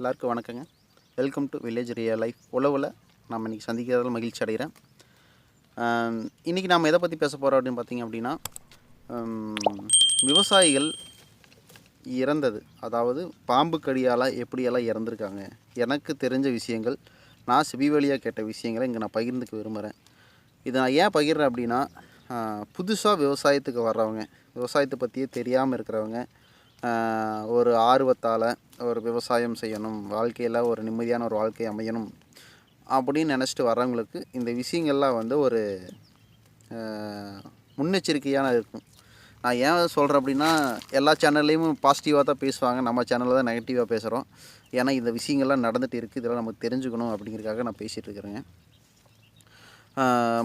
எல்லாருக்கும் வணக்கங்க. Welcome to village real life உழவில் நம்ம இன்றைக்கி சந்திக்கிறதால மகிழ்ச்சி அடைகிறேன். இன்றைக்கி நாம் எதை பற்றி பேச போகிறோம் அப்படின்னு பார்த்தீங்க அப்படின்னா விவசாயிகள் இறந்தது. அதாவது பாம்பு கடியால் எப்படியெல்லாம் இறந்துருக்காங்க? எனக்கு தெரிஞ்ச விஷயங்கள் நான் செவி வழியாக கேட்ட விஷயங்களை இங்கே நான் பகிர்ந்துக்க விரும்புகிறேன் இதை நான் ஏன் பகிர்றேன் அப்படின்னா புதுசாக விவசாயத்துக்கு வர்றவங்க விவசாயத்தை பற்றியே தெரியாமல் இருக்கிறவங்க ஒரு ஆர்வத்தால் ஒரு விவசாயம் செய்யணும் வாழ்க்கையில் ஒரு நிம்மதியான ஒரு வாழ்க்கை அமையணும் அப்படின்னு நினச்சிட்டு வர்றவங்களுக்கு இந்த விஷயங்கள்லாம் வந்து ஒரு முன்னெச்சரிக்கையான இருக்கும். நான் ஏன் சொல்கிறேன் அப்படின்னா எல்லா சேனல்லையும் பாசிட்டிவாக தான் பேசுவாங்க. நம்ம சேனலில் தான் நெகட்டிவாக பேசுகிறோம் ஏன்னா இந்த விஷயங்கள்லாம் நடந்துகிட்டு இருக்குது இதெல்லாம் நமக்கு தெரிஞ்சுக்கணும் அப்படிங்கிறதுக்காக நான் பேசிகிட்டு இருக்கிறேங்க.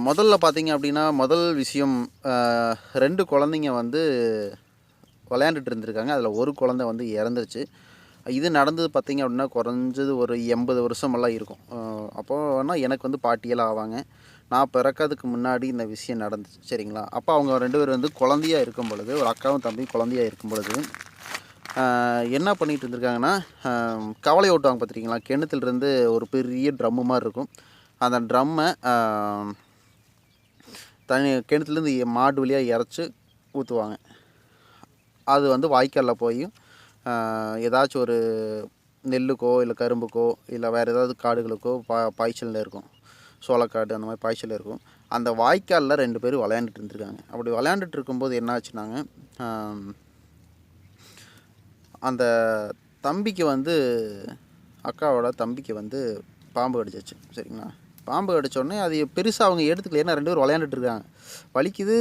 முதல்ல பார்த்தீங்க அப்படின்னா முதல் விஷயம் ரெண்டு குழந்தைங்க வந்து விளையாண்டுட்டு இருந்திருக்காங்க. அதில் ஒரு குழந்தை வந்து இறந்துருச்சு. இது நடந்தது பார்த்திங்க அப்படின்னா குறைஞ்சது ஒரு எண்பது வருஷமெல்லாம் இருக்கும். அப்போனா எனக்கு வந்து பாட்டியெல்லாம் ஆவாங்க. நான் பிறக்கிறதுக்கு முன்னாடி இந்த விஷயம் நடந்துச்சு. சரிங்களா? அப்போ அவங்க ரெண்டு பேரும் வந்து குழந்தையா இருக்கும் பொழுது ஒரு அக்காவும் தம்பியும் குழந்தையாக இருக்கும் பொழுது என்ன பண்ணிகிட்டு இருந்திருக்காங்கன்னா கவலை ஓட்டுவாங்க பார்த்துருக்கீங்களா கிணத்துலேருந்து ஒரு பெரிய ட்ரம்மு மாதிரி இருக்கும். அந்த ட்ரம்மை தனி கிணத்துலேருந்து மாடு வழியாக இறச்சி ஊற்றுவாங்க அது வந்து வாய்க்காலில் போய் ஏதாச்சும் ஒரு நெல்லுக்கோ இல்லை கரும்புக்கோ இல்லை வேறு ஏதாவது காடுகளுக்கோ பா பாய்ச்சலில் இருக்கும். சோளக்காடு அந்த மாதிரி பாய்ச்சல் இருக்கும். அந்த வாய்க்காலில் ரெண்டு பேரும் விளையாண்டுட்டு இருந்திருக்காங்க. அப்படி விளையாண்டுட்டு இருக்கும்போது என்ன ஆச்சுனாங்க அந்த தம்பிக்கு வந்து அக்காவோட தம்பிக்கு வந்து பாம்பு கடிச்சிச்சு. சரிங்களா? பாம்பு கடிச்சோடனே அது பெருசாக அவங்க எடுத்துக்கல. ஏன்னா ரெண்டு பேரும் விளையாண்டுட்டு இருக்காங்க. வலிக்குது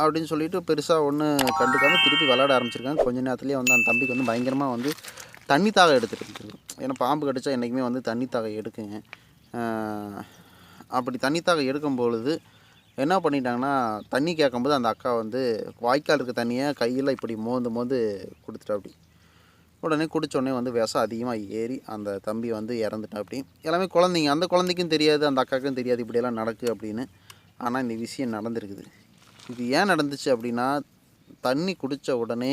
அப்படின்னு சொல்லிட்டு பெருசாக ஒன்று கண்டுக்காமல் திருப்பி விளாட ஆரம்பிச்சிருக்காங்க. கொஞ்ச நேரத்துலேயே வந்து அந்த தம்பிக்கு வந்து பயங்கரமாக வந்து தண்ணி தாகம் எடுத்துகிட்டு இருந்துருக்கு ஏன்னா பாம்பு கடிச்சா என்றைக்குமே வந்து தண்ணி தாகம் எடுக்குங்க. அப்படி தண்ணி தாகம் எடுக்கும் பொழுது என்ன பண்ணிட்டாங்கன்னா தண்ணி கேட்கும்போது அந்த அக்கா வந்து வாய்க்கால் இருக்க தண்ணியை கையில் இப்படி மோந்து மோந்து கொடுத்துட்டா அப்படி. உடனே குடித்தோடனே உடனே வந்து விஷம் அதிகமாக ஏறி அந்த தம்பி வந்து இறந்துட்டா அப்படி. எல்லாமே குழந்தைங்க அந்த குழந்தைக்கும் தெரியாது அந்த அக்காவுக்கும் தெரியாது இப்படியெல்லாம் நடக்கு அப்படின்னு. ஆனால் இந்த விஷயம் நடந்திருக்குது. இது ஏன் நடந்துச்சு அப்படின்னா தண்ணி குடித்த உடனே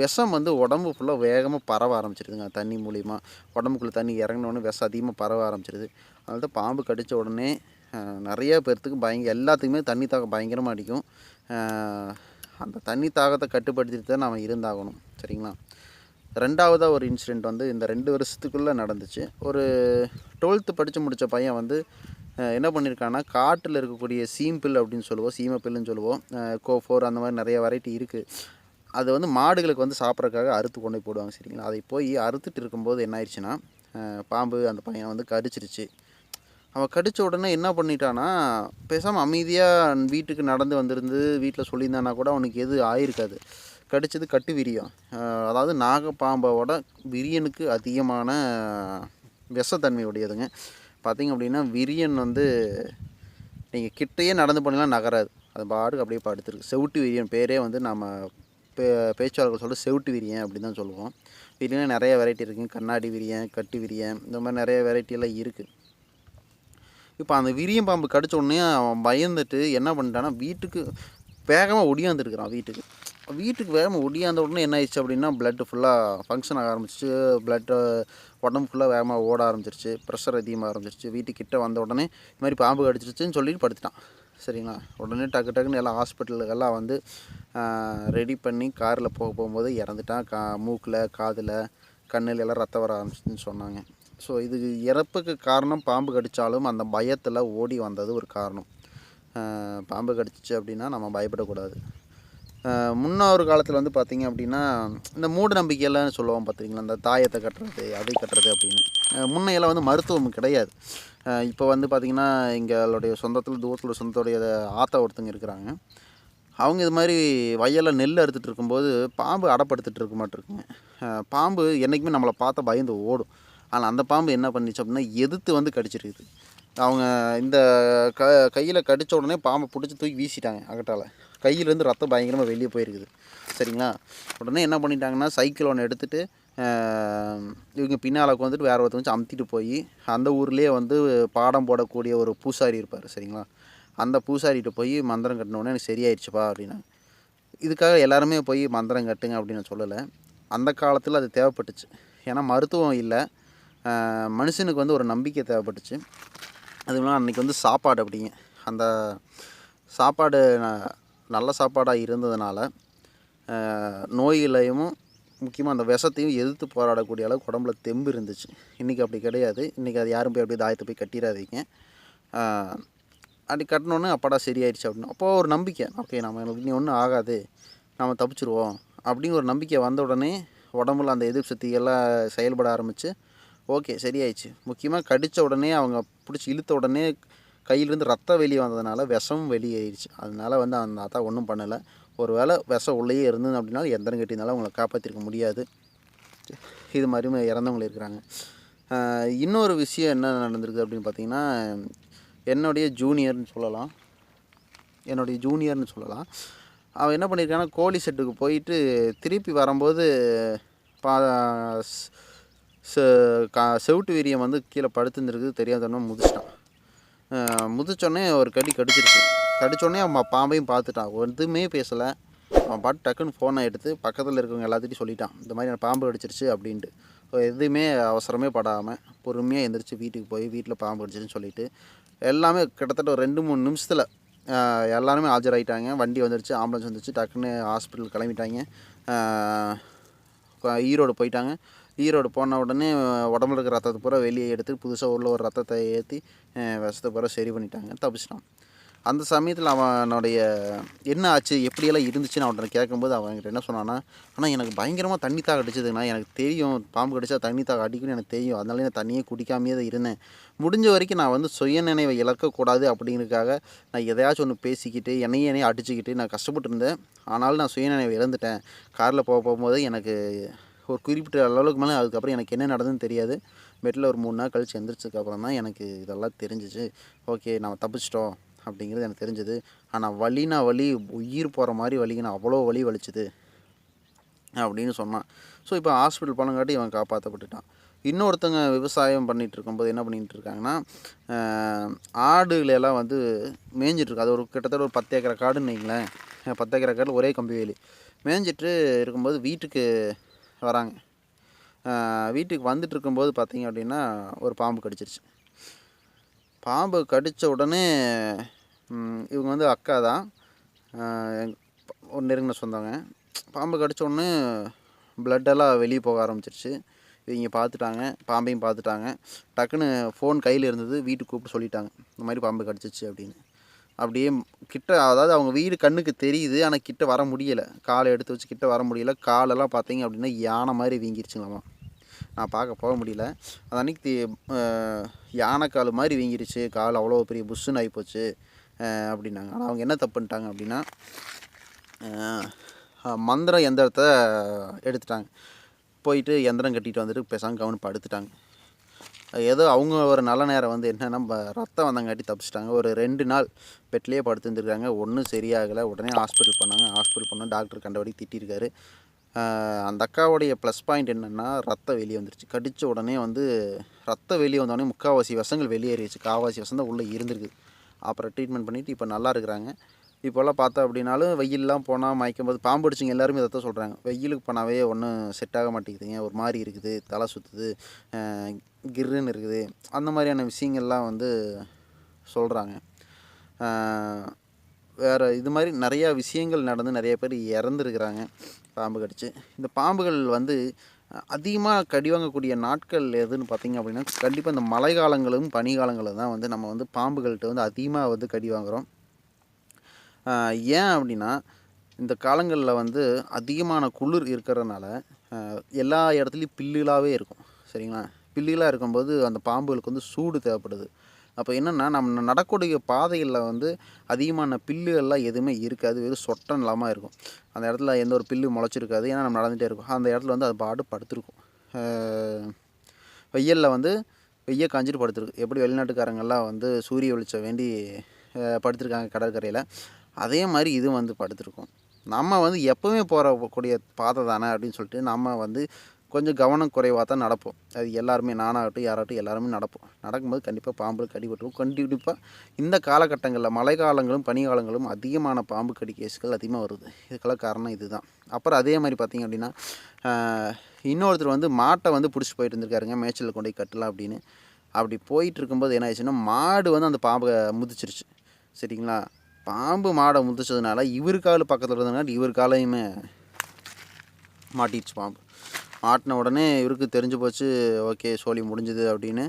விஷம் வந்து உடம்பு ஃபுல்லாக வேகமாக பரவ ஆரம்பிச்சிருதுங்க தண்ணி மூலிமா உடம்புக்குள்ளே தண்ணி இறங்கினோடனே விஷம் அதிகமாக பரவ ஆரம்பிச்சிருது. அதனால தான் பாம்பு கடித்த உடனே நிறைய பேர்த்துக்கு பயங்க எல்லாத்துக்குமே தண்ணி தாக்கம் பயங்கரமாக அடிக்கும். அந்த தண்ணி தாகத்தை கட்டுப்படுத்திட்டு தான் நாம் இருந்தாகணும் சரிங்களா? ரெண்டாவதாக ஒரு இன்சிடெண்ட் வந்து இந்த ரெண்டு வருஷத்துக்குள்ளே நடந்துச்சு. ஒரு டுவெல்த்து படித்து முடித்த பையன் வந்து என்ன பண்ணியிருக்கான்னா காட்டில் இருக்கக்கூடிய சீம்பில் அப்படின்னு சொல்லுவோம் சீமப்பில்லுன்னு சொல்லுவோம் கோஃபோர் அந்த மாதிரி நிறைய வெரைட்டி இருக்குது அது வந்து மாடுகளுக்கு வந்து சாப்பிட்றதுக்காக அறுத்து கொண்டு போய் போடுவாங்க சரிங்களா? அதை போய் அறுத்துட்டு இருக்கும்போது என்ன ஆயிடுச்சுன்னா பாம்பு அந்த பையன் வந்து கடிச்சிருச்சு. அவன் கடித்த உடனே என்ன பண்ணிட்டான்னா பேசாமல் அமைதியாக வீட்டுக்கு நடந்து வந்திருந்து வீட்டில் சொல்லியிருந்தானா கூட அவனுக்கு எது ஆயிருக்காது. கடித்தது கட்டு விரியம். அதாவது நாகப்பாம்போட விரியனுக்கு அதிகமான விஷத்தன்மை உடையதுங்க. பார்த்தீங்க அப்படின்னா விரியன் வந்து நீங்கள் கிட்டேயே நடந்து போனீங்கன்னா நகராது. அது பாட்டுக்கு அப்படியே படுத்துருக்கு செவுட்டு விரியன் பேரே வந்து நம்ம பே பேச்சாளர்கள் சொல்ல செவுட்டு விரியன் அப்படின்னு தான் சொல்லுவோம். விரியன் நிறைய வெரைட்டி இருக்குங்க கண்ணாடி விரியன் கட்டு விரியன் இந்த மாதிரி நிறைய வெரைட்டியெல்லாம் இருக்குது இப்போ அந்த விரியம் பாம்பு கடிச்ச உடனே அவன் பயந்துட்டு என்ன பண்ணிட்டான்னா வீட்டுக்கு வேகமாக ஒடியாந்துருக்குறான் வீட்டுக்கு. வீட்டுக்கு வேகமாக ஒடியாந்த உடனே என்ன ஆயிடுச்சு அப்படின்னா பிளட்டு ஃபுல்லாக ஃபங்க்ஷன் ஆக ஆரம்பிச்சிச்சு. பிளட்டு உடம்பு ஃபுல்லாக வேகமாக ஓட ஆரம்பிச்சிருச்சு. ப்ரெஷர் அதிகமாக ஆரம்பிச்சிருச்சு. வீட்டுக்கிட்ட வந்த உடனே இது மாதிரி பாம்பு கடிச்சிருச்சுன்னு சொல்லிட்டு படுத்துட்டான். சரிங்களா? உடனே டக்கு டக்குன்னு எல்லாம் ஹாஸ்பிட்டலுக்கெல்லாம் வந்து ரெடி பண்ணி காரில் போக போகும்போது இறந்துட்டான். கா மூக்கில் காதில் கண்ணில் எல்லாம் ரத்தம் வர ஆரம்பிச்சுன்னு சொன்னாங்க. ஸோ இது இறப்புக்கு காரணம் பாம்பு கடித்தாலும் அந்த பயத்தில் ஓடி வந்தது ஒரு காரணம். பாம்பு கடிச்சிச்சு அப்படின்னா நம்ம பயப்படக்கூடாது. முன்னொரு காலத்தில் வந்து பார்த்திங்க அப்படின்னா இந்த மூட நம்பிக்கையெல்லாம் சொல்லுவோம் பார்த்துருங்களா இந்த தாயத்தை கட்டுறது அதை கட்டுறது அப்படின்னு. முன்னையெல்லாம் வந்து மருத்துவம் கிடையாது. இப்போ வந்து பார்த்திங்கன்னா எங்களுடைய சொந்தத்தில் தூரத்தில் சொந்தத்துடைய ஆத்தா ஒருத்தங்க இருக்கிறாங்க. அவங்க இது மாதிரி வயலில் நெல் அறுத்துட்டு இருக்கும்போது பாம்பு அடப்படுத்துட்டு இருக்க மாட்டிருக்குங்க. பாம்பு என்றைக்குமே நம்மளை பார்த்தா பயந்து ஓடும். ஆனால் அந்த பாம்பு என்ன பண்ணிச்சு அப்படின்னா எதிர்த்து வந்து கடிச்சிருக்குது. அவங்க இந்த க கையில் கடித்த உடனே பாம்பை பிடிச்சி தூக்கி வீசிட்டாங்க அகட்டால் கையிலேருந்து ரத்தம் பயங்கரமாக வெளியே போயிருக்குது. சரிங்களா? உடனே என்ன பண்ணிட்டாங்கன்னா சைக்கிள் ஒன்று எடுத்துகிட்டு இவங்க பின்னால் வந்துட்டு வேறு ஒருத்தவங்க வச்சு அமுத்திட்டு போய் அந்த ஊர்லேயே வந்து பாடம் போடக்கூடிய ஒரு பூசாரி இருப்பார் சரிங்களா? அந்த பூசாரிகிட்ட போய் மந்திரம் கட்டினோடனே எனக்கு சரியாயிடுச்சுப்பா அப்படின்னா இதுக்காக எல்லாருமே போய் மந்திரம் கட்டுங்க அப்படின்னு நான் சொல்லலை. அந்த காலத்தில் அது தேவைப்பட்டுச்சு. ஏன்னா மருத்துவம் இல்லை. மனுஷனுக்கு வந்து ஒரு நம்பிக்கை தேவைப்பட்டுச்சு. அதுவும் இல்லாமல் அன்றைக்கி வந்து சாப்பாடு அப்படிங்க. அந்த சாப்பாடு நல்ல சாப்பாடாக இருந்ததுனால நோயிலையும் முக்கியமாக அந்த விஷத்தையும் எதிர்த்து போராடக்கூடிய அளவுக்கு உடம்புல தெம்பு இருந்துச்சு. இன்றைக்கி அப்படி கிடையாது. இன்றைக்கி அது யாரும் போய் அப்படியே தாயத்தை போய் கட்டிடாதீங்க அப்படி கட்டினோன்னே அப்பாடா சரியாயிடுச்சு அப்படின்னு அப்போ ஒரு நம்பிக்கை. ஓகே நம்ம எனக்கு இனி ஒன்றும் ஆகாது. நம்ம தப்பிச்சிருவோம். அப்படிங்கிற ஒரு நம்பிக்கை வந்த உடனே உடம்புல அந்த எதிர்ப்பு சக்திகள்லாம் செயல்பட ஆரம்பித்து ஓகே சரியாயிடுச்சு. முக்கியமாக கடித்த உடனே அவங்க பிடிச்சி இழுத்த உடனே கையிலேருந்து ரத்தம் வெளியே வந்ததுனால விஷமும் வெளியேறிச்சு. அதனால வந்து அந்த தாத்தா ஒன்றும் பண்ணலை. ஒரு வேளை விஷம் உள்ளேயே இருந்தது அப்படின்னா எந்திரம் கட்டினாலும் அவங்களை காப்பாற்றிருக்க முடியாது. இது மாதிரியும் இறந்தவங்க இருக்கிறாங்க. இன்னொரு விஷயம் என்ன நடந்திருக்கு அப்படின்னு பார்த்தீங்கன்னா என்னுடைய ஜூனியர்னு சொல்லலாம். என்னுடைய ஜூனியர்னு சொல்லலாம். அவன் என்ன பண்ணியிருக்கான்னா கோழி செட்டுக்கு போயிட்டு திருப்பி வரும்போது பா செ- கா செவுட்டு வீரியம் வந்து கீழே படுத்துருந்துருக்கு தெரியாதவன முதிச்சிட்டான். முதிச்சோடனே ஒரு கடி கடிச்சிருச்சு. கடிச்சோடனே அவன் பாம்பையும் பார்த்துட்டான். எதுவுமே பேசலை. அவன் பாட்டு டக்குன்னு ஃபோனை எடுத்து பக்கத்தில் இருக்கவங்க எல்லாத்திட்டையும் சொல்லிட்டான். இந்த மாதிரி எனக்கு பாம்பு கடிச்சிருச்சு அப்படின்ட்டு. ஸோ எதுவுமே அவசரமே படாமல் பொறுமையாக எந்திரிச்சு வீட்டுக்கு போய் வீட்டில் பாம்பு கடிச்சிருச்சுன்னு சொல்லிட்டு எல்லாமே கிட்டத்தட்ட ஒரு ரெண்டு மூணு நிமிஷத்தில் எல்லாருமே ஆகிட்டாங்க வண்டி வந்துருச்சு ஆம்புலன்ஸ் வந்துருச்சு டக்குன்னு ஹாஸ்பிட்டல் கிளம்பிட்டாங்க. ஈரோடு போயிட்டாங்க. ஈரோடு போன உடனே உடம்புல இருக்கிற ரத்தத்தை பூரா வெளியே எடுத்து புதுசாக உள்ள ஒரு ரத்தத்தை ஏற்றி விஷத்தை பூரா சரி பண்ணிட்டாங்க. தப்பிச்சிட்டான். அந்த சமயத்தில் அவனுடைய என்ன ஆச்சு எப்படியெல்லாம் இருந்துச்சுன்னு அவன்கிட்ட கேட்கும்போது அவன் என்கிட்ட என்ன சொன்னான்னா ஆனால் எனக்கு பயங்கரமாக தண்ணி தாக அடிச்சதுண்ணா எனக்கு தெரியும் பாம்பு கடிச்சா தண்ணி தாக அடிக்கும்னு எனக்கு தெரியும். அதனால நான் தண்ணியே குடிக்காமையே தான் இருந்தேன். முடிஞ்ச வரைக்கும் நான் வந்து சுய நினைவை இழக்கக்கூடாது அப்படிங்கிறதுக்காக நான் எதையாச்சும் ஒன்று பேசிக்கிட்டு என்னையே என்னையே அடிச்சுக்கிட்டு நான் கஷ்டப்பட்டு இருந்தேன். ஆனாலும் நான் சுயநினைவை இழந்துட்டேன். காரில் போக போகும்போது எனக்கு ஒரு குறிப்பிட்ட அளவுக்கு மேலே அதுக்கப்புறம் எனக்கு என்ன நடந்ததுன்னு தெரியாது. பெட்டில் ஒரு மூணு நாள் கழிச்சு எந்திரிச்சதுக்கப்புறம் தான் எனக்கு இதெல்லாம் தெரிஞ்சிச்சு. ஓகே நம்ம தப்பிச்சிட்டோம் அப்படிங்கிறது எனக்கு தெரிஞ்சது. ஆனால் வலினா வலி உயிர் போகிற மாதிரி வலிக்குன்னு அவ்வளோ வலி வலிச்சுது அப்படின்னு சொன்னான். ஸோ இப்போ ஹாஸ்பிட்டல் பணங்காட்டி இவன் காப்பாற்றப்பட்டுட்டான் இன்னொருத்தங்க விவசாயம் பண்ணிகிட்டு இருக்கும்போது என்ன பண்ணிகிட்டு இருக்காங்கன்னா ஆடுகளெல்லாம் வந்து மேய்ஞ்சிட்ருக்கு அது ஒரு கிட்டத்தட்ட ஒரு பத்து ஏக்கரை காடுன்னு வைங்களேன். பத்து ஏக்கரை காடு ஒரே கம்பி வேலி. மேய்ஞ்சிட்டு இருக்கும்போது வீட்டுக்கு வராங்க. வீட்டுக்கு வந்துட்டு இருக்கும்போது பார்த்தீங்க அப்படின்னா ஒரு பாம்பு கடிச்சிருச்சு. பாம்பு கடித்த உடனே இவங்க வந்து அக்கா தான். ஒரு நெருங்கின சொந்தவங்க பாம்பு கடித்த உடனே பிளட்டெல்லாம் வெளியே போக ஆரம்பிச்சிருச்சு. இவங்க பார்த்துட்டாங்க பாம்பையும் பார்த்துட்டாங்க. டக்குன்னு ஃபோன் கையில் இருந்தது வீட்டுக்கு கூப்பிட்டு சொல்லிட்டாங்க. இந்த மாதிரி பாம்பு கடிச்சிச்சு அப்படின்னு. அப்படியே கிட்ட அதாவது அவங்க வீடு கண்ணுக்கு தெரியுது ஆனால் கிட்ட வர முடியலை. காலை எடுத்து வச்சு கிட்ட வர முடியல. காலெல்லாம் பார்த்தீங்க அப்படின்னா யானை மாதிரி வீங்கிருச்சுங்களாமா. நான் பார்க்க போக முடியல. அது அன்னைக்கு தி- கால் யானைக்கால் மாதிரி வீங்கிருச்சு. கால் அவ்வளோ பெரிய புஷ்ஷுன்னு ஆகிப்போச்சு அப்படின்னாங்க. ஆனால் அவங்க என்ன தப்பு பண்ணிட்டாங்க அப்படின்னா மந்திரம் எந்திரத்தை எடுத்துட்டாங்க. போயிட்டு எந்திரம் கட்டிட்டு வந்துட்டு பேசாமல் கவனிப்பு படுத்துட்டாங்க ஏதோ அவங்க ஒரு நல்ல நேரம் வந்து என்னென்னா நம்ம ரத்தம் வந்தங்காட்டி தப்பிச்சிட்டாங்க. ஒரு ரெண்டு நாள் பெட்லேயே படுத்துருந்துருக்காங்க ஒன்றும் சரியாகலை. உடனே ஹாஸ்பிட்டல் பண்ணாங்க ஹாஸ்பிட்டல் பண்ண டாக்டர் கண்டபடி திட்டிருக்காரு. அந்த அக்காவுடைய ப்ளஸ் பாயிண்ட் என்னென்னா ரத்தம் வெளியே வந்துருச்சு. கடித்த உடனே வந்து ரத்தம் வெளியே வந்தோடனே முக்கால்வாசி விஷங்கள் வெளியேறிடுச்சு. காவாசி விஷம் தான் உள்ளே இருந்திருக்கு. அப்புறம் ட்ரீட்மெண்ட் பண்ணிவிட்டு இப்போ நல்லா இருக்கிறாங்க. இப்போல்லாம் பார்த்தா அப்படின்னாலும் வெயிலெலாம் போனால் மயக்கும் போது பாம்பு அடிச்சிங்க எல்லாருமே இதை தான் சொல்கிறாங்க வெயிலுக்கு போனாவே ஒன்றும் செட் ஆக மாட்டேங்குதுங்க. ஒரு மாதிரி இருக்குது தலை சுற்றுது கிர்ருன்னு இருக்குது. அந்த மாதிரியான விஷயங்கள்லாம் வந்து சொல்கிறாங்க வேறு இது மாதிரி நிறையா விஷயங்கள் நடந்து நிறைய பேர் இறந்துருக்குறாங்க பாம்பு கடிச்சு. இந்த பாம்புகள் வந்து அதிகமாக கடி வாங்கக்கூடிய நாட்கள் எதுன்னு பார்த்திங்க அப்படின்னா கண்டிப்பாக இந்த மழை காலங்களும் பனி காலங்களும் தான் வந்து நம்ம வந்து பாம்புகள்கிட்ட வந்து அதிகமாக வந்து கடி வாங்குகிறோம் ஏன் அப்படின்னா இந்த காலங்களில் வந்து அதிகமான குளிர் இருக்கிறதுனால எல்லா இடத்துலையும் பில்லுகளாகவே இருக்கும். சரிங்களா? பில்லுகளாக இருக்கும்போது அந்த பாம்புகளுக்கு வந்து சூடு தேவைப்படுது. அப்போ என்னென்னா நம்ம நடக்கூடிய பாதைகளில் வந்து அதிகமான பில்லுகள்லாம் எதுவுமே இருக்காது. வெறும் சொட்டம் இல்லாமல் இருக்கும். அந்த இடத்துல எந்த ஒரு பில்லு முளைச்சிருக்காது. ஏன்னா நம்ம நடந்துகிட்டே இருக்கும். அந்த இடத்துல வந்து அது பாடு படுத்திருக்கும். வெயிலில் வந்து வெய்ய காஞ்சிட்டு படுத்துருக்கு. எப்படி வெளிநாட்டுக்காரங்கெல்லாம் வந்து சூரிய வெளிச்சம் வேண்டி படுத்திருக்காங்க கடற்கரையில். அதே மாதிரி இது வந்து படுத்துருக்கும். நம்ம வந்து எப்போவுமே போகக்கூடிய பாதை தானே அப்படின்னு சொல்லிட்டு நம்ம வந்து கொஞ்சம் கவனம் குறைவாக தான் நடப்போம். அது எல்லாருமே நானாகட்டும் யாராகட்டும் எல்லாருமே நடப்போம். நடக்கும்போது கண்டிப்பாக பாம்பு கடிபட்டுரும். கண்டிப்பாக இந்த காலகட்டங்களில் மழை காலங்களும் பனிக்காலங்களும் அதிகமான பாம்பு கடி கேஸுகள் அதிகமாக வருது. இதுக்கெல்லாம் காரணம் இதுதான். அப்புறம் அதே மாதிரி பார்த்திங்க அப்படின்னா இன்னொருத்தர் வந்து மாட்டை வந்து பிடிச்சி போயிட்டு இருந்திருக்காருங்க மேய்ச்சலில் கொண்டு போய் கட்டலாம் அப்படின்னு. அப்படி போயிட்டு இருக்கும்போது என்ன ஆயிடுச்சுன்னா மாடு வந்து அந்த பாம்பை முதிச்சிருச்சு. சரிங்களா? பாம்பு மாடை முதிச்சதுனால இவர் கால் பக்கத்தில் இருந்ததுனால இவர் காலையுமே மாட்டிடுச்சு பாம்பு. மாட்டின உடனே இவருக்கு தெரிஞ்சு போச்சு ஓகே சோலி முடிஞ்சுது அப்படின்னு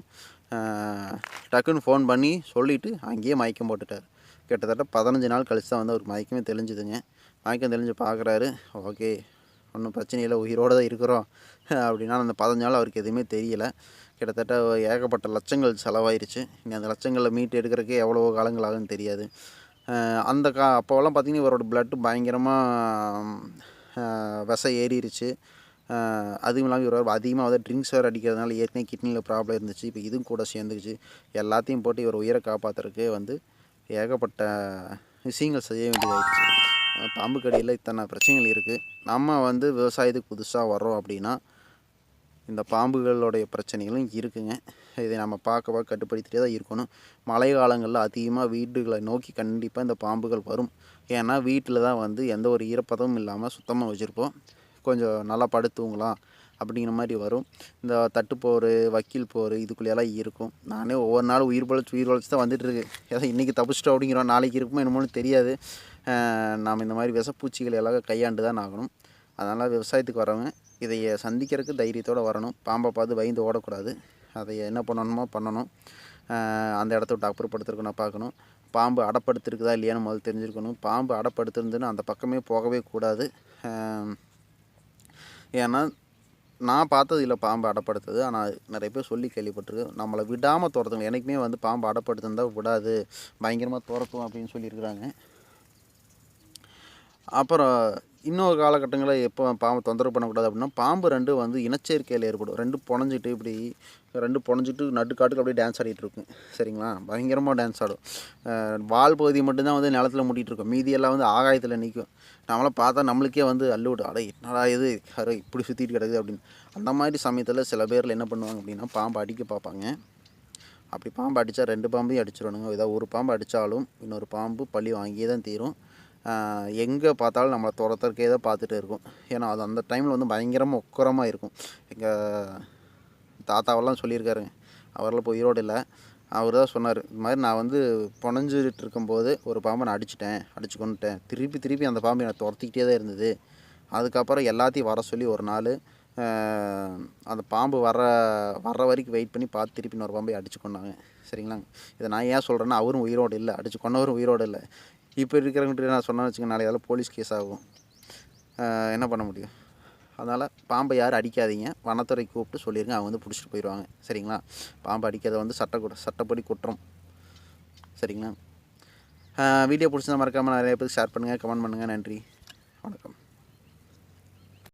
டக்குன்னு ஃபோன் பண்ணி சொல்லிவிட்டு அங்கேயே மயக்கம் போட்டுட்டார். கிட்டத்தட்ட பதினஞ்சு நாள் கழிச்சு தான் வந்து அவருக்கு மயக்கமே தெரிஞ்சுதுங்க மயக்கம் தெளிஞ்சு பார்க்குறாரு ஓகே ஒன்றும் பிரச்சனை இல்லை உயிரோடு தான் இருக்கிறோம் அப்படின்னா அந்த பதினஞ்சு நாள் அவருக்கு எதுவுமே தெரியலை. கிட்டத்தட்ட ஏகப்பட்ட லட்சங்கள் செலவாயிருச்சு. இனி அந்த லட்சங்களில் மீட்டு எடுக்கிறதுக்கே எவ்வளோ காலங்கள் ஆகுன்னு தெரியாது. அந்த கா அப்போல்லாம் பார்த்திங்கன்னா இவரோட பிளட்டு பயங்கரமாக விஷம் ஏறிடுச்சு அதுவும் இல்லாமல் இவர் அதிகமாக வந்து ட்ரிங்க்ஸ் வேறு அடிக்கிறதுனால ஏற்கனவே கிட்னியில் ப்ராப்ளம் இருந்துச்சு. இப்போ இதுவும் கூட சேர்ந்துக்குச்சு. எல்லாத்தையும் போட்டு இவர் உயிரை காப்பாற்றுறதுக்கு வந்து ஏகப்பட்ட விஷயங்கள் செய்ய வேண்டியதாகிடுச்சு பாம்பு கடியில் இத்தனை பிரச்சனைகள் இருக்குது நம்ம வந்து விவசாயத்துக்கு புதுசாக வர்றோம் அப்படின்னா இந்த பாம்புகளுடைய பிரச்சனைகளும் இருக்குங்க. இதை நம்ம பார்க்க பார்க்க கட்டுப்படுத்திட்டே தான் இருக்கணும். மழை காலங்களில் அதிகமாக வீடுகளை நோக்கி கண்டிப்பாக இந்த பாம்புகள் வரும். ஏன்னா வீட்டில் தான் வந்து எந்த ஒரு ஈரப்பதமும் இல்லாமல் சுத்தமாக வச்சுருப்போம். கொஞ்சம் நல்லா படுத்துவங்களாம் அப்படிங்கிற மாதிரி வரும். இந்த தட்டுப்போர் வக்கீல் போர் இதுக்குள்ளேயெல்லாம் இருக்கும். நானே ஒவ்வொரு நாளும் உயிர் பழிச்சு உயிர் பழிச்சு தான் வந்துட்டுருக்கு ஏதோ இன்றைக்கி தப்பிச்சிட்டோம் அப்படிங்கிறோம் நாளைக்கு இருக்குமோ என்னமோன்னு தெரியாது. நாம் இந்த மாதிரி விஷப்பூச்சிகள் எல்லாம் கையாண்டு தான் ஆகணும். அதனால் விவசாயத்துக்கு வரவங்க இதை சந்திக்கிறதுக்கு தைரியத்தோடு வரணும். பாம்பை பார்த்து பயந்து ஓடக்கூடாது. அதை என்ன பண்ணணுமோ பண்ணணும். அந்த இடத்த விட்டு அப்புறப்படுத்திருக்கணும் பார்க்கணும். பாம்பு அடப்படுத்திருக்குதா இல்லையான்னு முதல்ல தெரிஞ்சிருக்கணும் பாம்பு அடப்படுத்திருந்துன்னு அந்த பக்கமே போகவே கூடாது. ஏன்னா நான் பார்த்தது இல்லை பாம்பு அடப்படுத்தது ஆனால் நிறைய பேர் சொல்லி கேள்விப்பட்டிருக்கு. நம்மளை விடாமல் துரத்துங்க எனக்குமே வந்து பாம்பு அடப்படுத்திருந்தா விடாது. பயங்கரமாக துரத்தும் அப்படின்னு சொல்லியிருக்கிறாங்க. அப்புறம் இன்னொரு காலகட்டங்களில் எப்போ பாம்பு தொந்தரவு பண்ணக்கூடாது அப்படின்னா பாம்பு ரெண்டு வந்து இனச்சேர்க்கையில் ஏற்படும். ரெண்டு புனஞ்சிட்டு இப்படி ரெண்டு புனஞ்சிட்டு நடுக்காட்டுக்கு அப்படியே டான்ஸ் ஆடிட்டு இருக்கும். சரிங்களா? பயங்கரமாக டான்ஸ் ஆடும். வால் பகுதி மட்டும்தான் வந்து நிலத்துல மூட்டிகிட்டு இருக்கும். மீதியெல்லாம் வந்து ஆகாயத்தில் நிற்கும் நம்மளை பார்த்தா நம்மளுக்கே வந்து அள்ளு விடும் அட என்னடா இது? யாரோ இப்படி சுற்றிட்டு கிடக்குது அப்படின்னு. அந்த மாதிரி சமயத்தில் சில பேரில் என்ன பண்ணுவாங்க அப்படின்னா பாம்பு அடிக்க பார்ப்பாங்க. அப்படி பாம்பு அடித்தா ரெண்டு பாம்பையும் அடிச்சிடணுங்க. ஏதாவது ஒரு பாம்பு அடித்தாலும் இன்னொரு பாம்பு பழி வாங்கியே தான் தீரும். எங்கே பார்த்தாலும் நம்மளை துரத்துறக்கே தான் பார்த்துட்டு இருக்கும். ஏன்னா அது அந்த டைமில் வந்து பயங்கரமாக உக்கரமாக இருக்கும். எங்கள் தாத்தாவெல்லாம் சொல்லியிருக்காருங்க அவரெல்லாம் இப்போ உயிரோடு இல்லை. அவர் தான் சொன்னார் இந்த மாதிரி நான் வந்து புனஞ்சிட்டு இருக்கும்போது ஒரு பாம்பை நான் அடிச்சிட்டேன் அடிச்சு கொண்டுட்டேன் திருப்பி திருப்பி அந்த பாம்பு என்னை துரத்திக்கிட்டே தான் இருந்தது. அதுக்கப்புறம் எல்லாத்தையும் வர சொல்லி ஒரு நாள் அந்த பாம்பு வர வர்ற வரைக்கும் வெயிட் பண்ணி பார்த்து திருப்பி இன்னொரு பாம்பை அடிச்சு கொண்டாங்க சரிங்களாங்க? இதை நான் ஏன் சொல்கிறேன்னா அவரும் உயிரோடு இல்லை. அடிச்சு கொண்டவரும் உயிரோடு இல்லை. இப்போ இருக்கிறவங்ககிட்ட நான் சொன்னேன்னு வச்சுக்கோங்க நாளைக்கு அதெல்லாம் போலீஸ் கேஸ் ஆகும். என்ன பண்ண முடியும்? அதனால் பாம்பை யாரும் அடிக்காதீங்க. வனத்துறை கூப்பிட்டு சொல்லிடுங்க அவங்க வந்து பிடிச்சிட்டு போயிடுவாங்க சரிங்களா? பாம்பு அடிக்காத வந்து சட்ட சட்டப்படி குற்றம். சரிங்களா? வீடியோ பிடிச்சதா மறக்காமல் நிறைய பேருக்கு ஷேர் பண்ணுங்கள் கமெண்ட் பண்ணுங்கள் நன்றி. வணக்கம்.